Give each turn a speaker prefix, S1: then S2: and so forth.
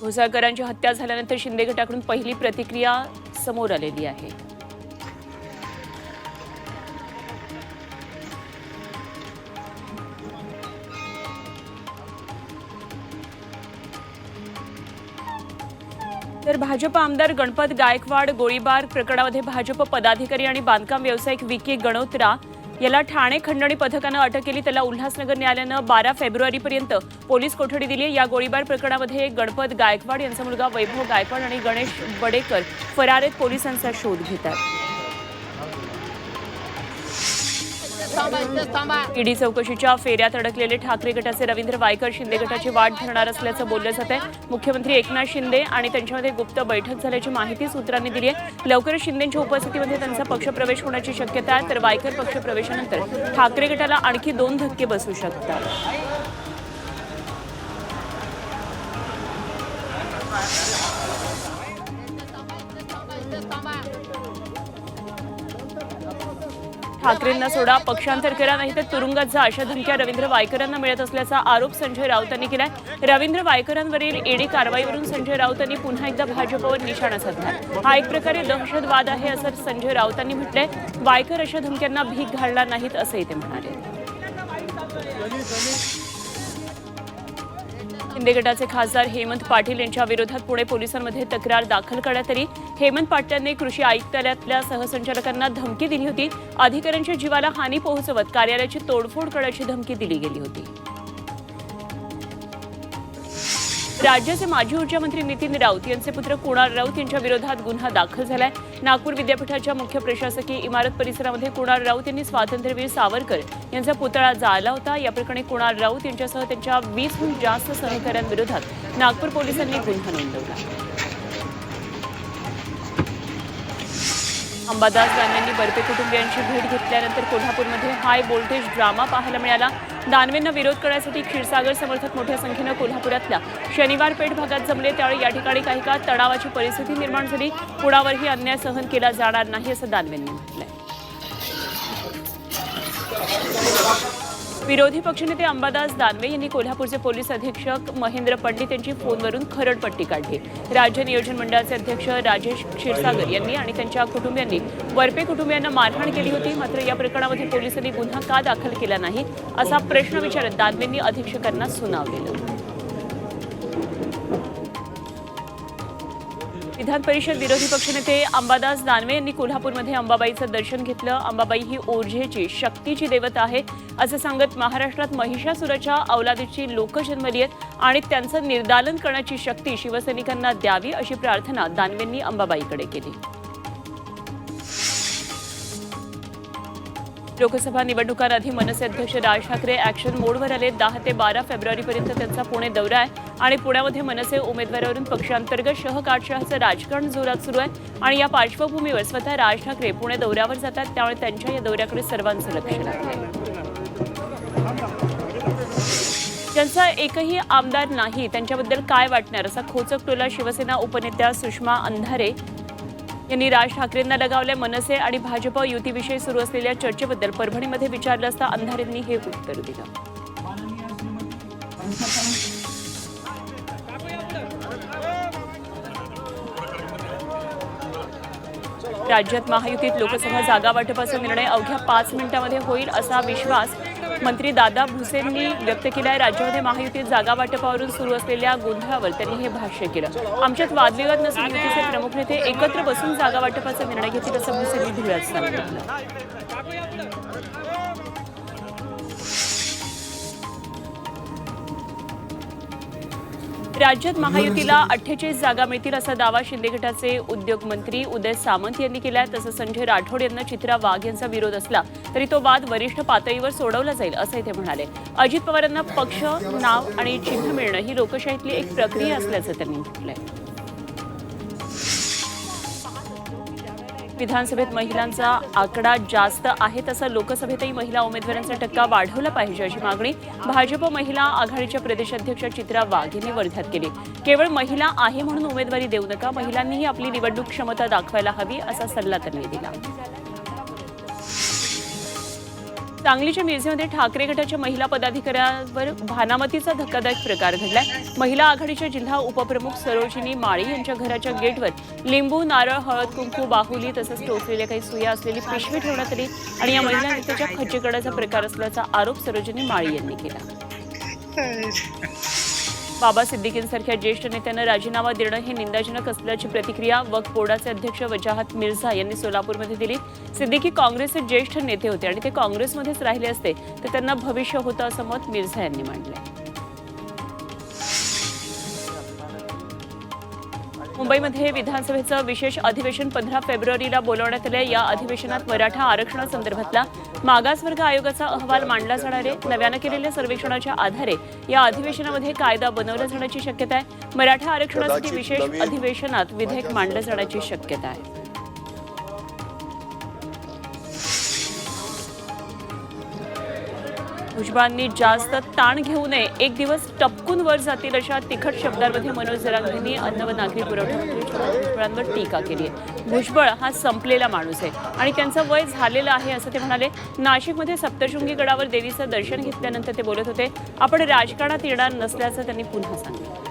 S1: घोसाळकरांची हत्या झाल्यानंतर शिंदे गटाकडून पहिली प्रतिक्रिया समोर आलेली आहे. तर भाजप आमदार गणपत गायकवाड गोळीबार प्रकरणामध्ये भाजप पदाधिकारी आणि बांधकाम व्यावसायिक विकी गणोत्रा याला ठाणे खंडणी पथकानं अटक केली. त्याला उल्हासनगर न्यायालयानं बारा फेब्रुवारीपर्यंत पोलीस कोठडी दिली या गोळीबार प्रकरणामध्ये गणपत गायकवाड यांचा मुलगा वैभव गायकवाड आणि गणेश बडेकर फरार पोलिसांचा शोध घेतात. ईडी चौकशीच्या फेऱ्यात अडकलेले ठाकरे गटाचे रवींद्र वायकर शिंदे गटाची वाट धरणार असल्याचं बोललं जात आहे. मुख्यमंत्री एकनाथ शिंदे आणि त्यांच्यामध्ये गुप्त बैठक झाल्याची माहिती सूत्रांनी दिली आहे. लवकरच शिंदेच्या उपस्थितीमध्ये त्यांचा पक्षप्रवेश होण्याची शक्यता आहे तर वायकर पक्षप्रवेशानंतर ठाकरे गटाला आणखी दोन धक्के बसू शकतात. ठाकरेंना सोडा पक्षांतर करा नाही तर तुरुंगात जा अशा धमक्या रवींद्र वायकरांना मिळत असल्याचा आरोप संजय राऊतांनी केलाय. रवींद्र वायकरांवरील ईडी कारवाईवरून संजय राऊतांनी पुन्हा एकदा भाजपवर निशाणा साधला. हा एक प्रकारे दहशतवाद आहे असं संजय राऊतांनी म्हटलंय. वायकर अशा धमक्यांना भीक घालणार नाहीत असंही ते म्हणाले. शिंदे गटाचे खासदार हेमंत पाटील यांच्या विरोधात पुणे पोलिसांमध्ये तक्रार दाखल करण्यात आली. हेमंत पाटलांनी कृषी आयुक्तालयातल्या सहसंचालकांना धमकी दिली होती. अधिकाऱ्यांच्या जीवाला हानी पोहोचवत कार्यालयाची तोडफोड करण्याची धमकी दिली गेली होती. राज्याचे माजी ऊर्जामंत्री नितीन राऊत यांचे पुत्र कुणाल राऊत यांच्या विरोधात गुन्हा दाखल झालाय. नागपूर विद्यापीठाच्या मुख्य प्रशासकीय इमारत परिसरामध्ये कुणाल राऊत यांनी स्वातंत्र्यवीर सावरकर यांचा पुतळा जाळला होता. या प्रकरणी कुणाल राऊत यांच्यासह त्यांच्या वीसहून जास्त सहकाऱ्यांविरोधात नागपूर पोलिसांनी गुन्हा नोंदवला. अंबादास दानवेंनी बर्पे कुटुंबियांची भेट घेतल्यानंतर कोल्हापूरमध्ये हाय व्होल्टेज ड्रामा पाहायला मिळाला. दानवेंना विरोध करण्यासाठी क्षीरसागर समर्थक मोठ्या संख्येनं कोल्हापुरातल्या शनिवार पेठ भागात जमले त्यावेळी या ठिकाणी काही काळ तणावाची परिस्थिती निर्माण झाली. कुणावरही अन्याय सहन केला जाणार नाही असं दानवेंनी म्हटलंय. विरोधी पक्षनेते अंबादास दानवे यांनी कोल्हापूरचे पोलीस अधीक्षक महेंद्र पंडित यांची फोनवरून खरडपट्टी काढली. राज्य नियोजन मंडळाचे अध्यक्ष राजेश क्षीरसागर यांनी आणि त्यांच्या कुटुंबियांनी वरपे कुटुंबियांना मारहाण केली होती. मात्र या प्रकरणामध्ये पोलिसांनी गुन्हा का दाखल केला नाही असा प्रश्न विचारत दानवेंनी अधीक्षकांना सुनावलेलं. विधान परिषद विरोधी पक्षनेते अंबादास दानवे यांनी कोल्हापूरमध्ये अंबाबाईचं दर्शन घेतलं. अंबाबाई ही ओझेची शक्तीची देवता आहे असं सांगत महाराष्ट्रात महिषासुराच्या अवलादीची लोक जन्मली आहेत आणि त्यांचं निर्दालन करण्याची शक्ती शिवसैनिकांना द्यावी अशी प्रार्थना दानवेंनी अंबाबाईकडे केली. लोकसभा निवडणुकांआधी मनसे अध्यक्ष राज ठाकरे ऍक्शन मोडवर आले. दहा ते बारा फेब्रुवारीपर्यंत त्यांचा पुणे दौरा आहे. आणि पुण्यामध्ये मनसे उमेदवारावरून पक्षांतर्गत शहकाटशहाचं राजकारण जोरात सुरू आहे. आणि या पार्श्वभूमीवर स्वतः राज ठाकरे पुणे दौऱ्यावर जातात. त्यामुळे त्यांच्या या दौऱ्याकडे सर्वांचं लक्ष लागलं. त्यांचा एकही आमदार नाही. त्यांच्याबद्दल काय वाटणार? असा खोचक टोला शिवसेना उपनेत्या सुषमा अंधारे यांनी राज ठाकरेंना लगावल्या मनसे आणि भाजप युतीविषयी सुरू असलेल्या चर्चेबद्दल परभणीमध्ये विचारलं असता अंधारेंनी हे उत्तर दिलं. राज्यात महायुतीत लोकसभा जागा वाटपाचा निर्णय अवघ्या पाच मिनिटांमध्ये होईल असा विश्वास मंत्री दादा भुसेंनी व्यक्त केला आहे राज्यामध्ये महायुतीत जागा वाटपावरून सुरू असलेल्या गोंधळावर त्यांनी हे भाष्य केलं. आमच्यात वादविवाद नसून युतीचे प्रमुख नेते एकत्र बसून जागा वाटपाचा निर्णय घेतील असं भुसेंनी धुळ्यात सांगितलं. राज्यात महायुतीला अठ्ठेचाळीस जागा मिळतील असा दावा शिंदे गटाचे उद्योग मंत्री उदय सामंत यांनी केला आहे तसं संजय राठोड यांना चित्रा वाघ यांचा विरोध असला तरी तो वाद वरिष्ठ पातळीवर सोडवला जाईल असंही ते म्हणाले. अजित पवारांना पक्ष नाव आणि चिन्ह मिळणं ही लोकशाहीतली एक प्रक्रिया असल्याचं त्यांनी म्हटलंय. विधानसभेत महिलांचा आकडा जास्त आहे तसं लोकसभेतही महिला उमेदवारांचा टक्का वाढवला पाहिजे अशी मागणी. भाजप महिला आघाडीच्या प्रदेशाध्यक्ष चित्रा वाघ यांनी वर्ध्यात केली. केवळ महिला आहे म्हणून उमेदवारी देऊ नका महिलांनीही आपली निवडणूक क्षमता दाखवायला हवी असा सल्ला त्यांनी दिला. सांगलीच्या मिरजेमध्ये ठाकरे गटाच्या महिला पदाधिकाऱ्यावर भानामतीचा धक्कादायक प्रकार घडलाय. महिला आघाडीच्या जिल्हा उपप्रमुख सरोजिनी माळी यांच्या घराच्या गेटवर लिंबू नारळ हळद कुंकू बाहुली तसंच टोचलेल्या काही सुया असलेली पिशवी ठेवण्यात आली आणि या महिला नेत्याच्या खच्चीकडाचा प्रकार असल्याचा आरोप सरोजिनी माळी यांनी केला. बाबा सिद्दीकींसारख्या ज्येष्ठ नेत्यांना राजीनामा देणं हे निंदाजनक असल्याची प्रतिक्रिया वक्फ बोर्डाचे अध्यक्ष वजाहत मिर्झा यांनी सोलापूरमध्ये दिली. सिद्दीकी काँग्रेसचे ज्येष्ठ नेते होते आणि ते काँग्रेसमध्येच राहिले असते तर त्यांना भविष्य होतं असं मत मिर्झा यांनी मांडलंय. मुंबईमध्ये विधानसभेचं विशेष अधिवेशन पंधरा फेब्रुवारीला बोलवण्यात आले या अधिवेशनात मराठा आरक्षणासंदर्भातला मागासवर्ग आयोगाचा अहवाल मांडला जाणार आहे. नव्यानं केलेल्या सर्वेक्षणाच्या आधारे या अधिवेशनामध्ये कायदा बनवला जाण्याची शक्यता आहे. मराठा आरक्षणासाठी विशेष अधिवेशनात विधेयक मांडलं जाण्याची शक्यता आहे. भुजबळांनी जास्त ताण घेऊ नये. एक दिवस टपकून वर जातील अशा तिखट शब्दांमध्ये मनोज जरांगींनी अन्न व नागरी पुरवठा भुजबळांवर टीका केली आहे. भुजबळ हा संपलेला माणूस आहे आणि त्यांचं वय झालेलं आहे असं ते म्हणाले. नाशिकमध्ये सप्तशृंगी गडावर देवीचं दर्शन घेतल्यानंतर ते बोलत होते. आपण राजकारणात येणार नसल्याचं त्यांनी पुन्हा सांगितलं.